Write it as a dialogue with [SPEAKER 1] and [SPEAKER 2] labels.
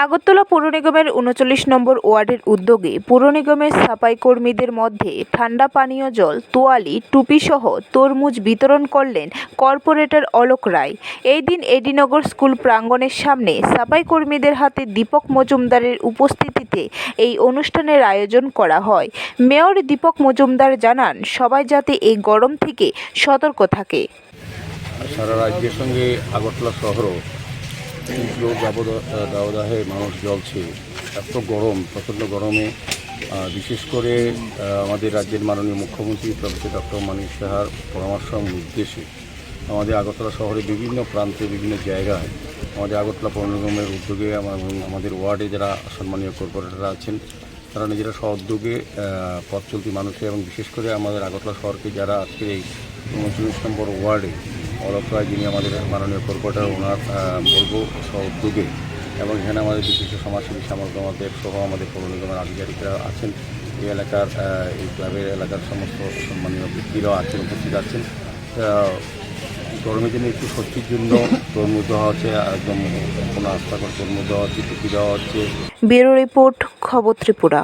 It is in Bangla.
[SPEAKER 1] আগরতলা পৌর নিগমের উনচল্লিশ নম্বর ওয়ার্ডের উদ্যোগে পৌর নিগমের সাফাই কর্মীদের মধ্যে ঠান্ডা পানীয় জল, তোয়ালি, টুপিসহ তরমুজ বিতরণ করলেন কর্পোরেটর অলোক রায়। এই দিন এডিনগর স্কুল প্রাঙ্গণের সামনে সাফাই কর্মীদের হাতে দীপক মজুমদারের উপস্থিতিতে এই অনুষ্ঠানের আয়োজন করা হয়। মেয়র দীপক মজুমদার জানান, সবাই যাতে এই গরম থেকে সতর্ক থাকে।
[SPEAKER 2] সারা রাজ্যের সঙ্গে আগরতলা শহরও তীব্র দাবদা- দাবদাহে মানুষ জ্বলছে। এত গরম প্রচণ্ড গরমে। বিশেষ করে আমাদের রাজ্যের মাননীয় মুখ্যমন্ত্রী প্রফেসর ডক্টর মানিক সাহার পরামর্শ নির্দেশে আমাদের আগরতলা শহরে বিভিন্ন প্রান্তে বিভিন্ন জায়গায় আমাদের আগরতলা পৌর নিগমের উদ্যোগে আমাদের ওয়ার্ডে যারা সম্মানীয় কর্পোরেটররা আছেন তারা নিজেরা আহ, পথ চলতি মানুষের এবং বিশেষ করে আমাদের আগরতলা শহরকে যারা আজকের এই উনচল্লিশ নম্বর ওয়ার্ডে অলোক রায় যিনি আমাদের মাননীয় কর্পোরেটর, ওনার বলব উদ্যোগে এবং এখানে আমাদের বিশিষ্ট সমাজসেবী সামর্থ্য আমাদের সহ আমাদের পৌর নিগমের আধিকারিকরা আছেন। এই এলাকার এই ক্লাবের এলাকার সমস্ত সম্মানীয় ব্যক্তিরাও আছেন, উপস্থিত আছেন। গরমের জন্য একটু স্বস্তির জন্য তরমুজ দেওয়া হচ্ছে, একদম কোনো আস্থা করে তরমুজ দেওয়া হচ্ছে, টুপি দেওয়া হচ্ছে।
[SPEAKER 1] ব্যুরো রিপোর্ট, খবর ত্রিপুরা।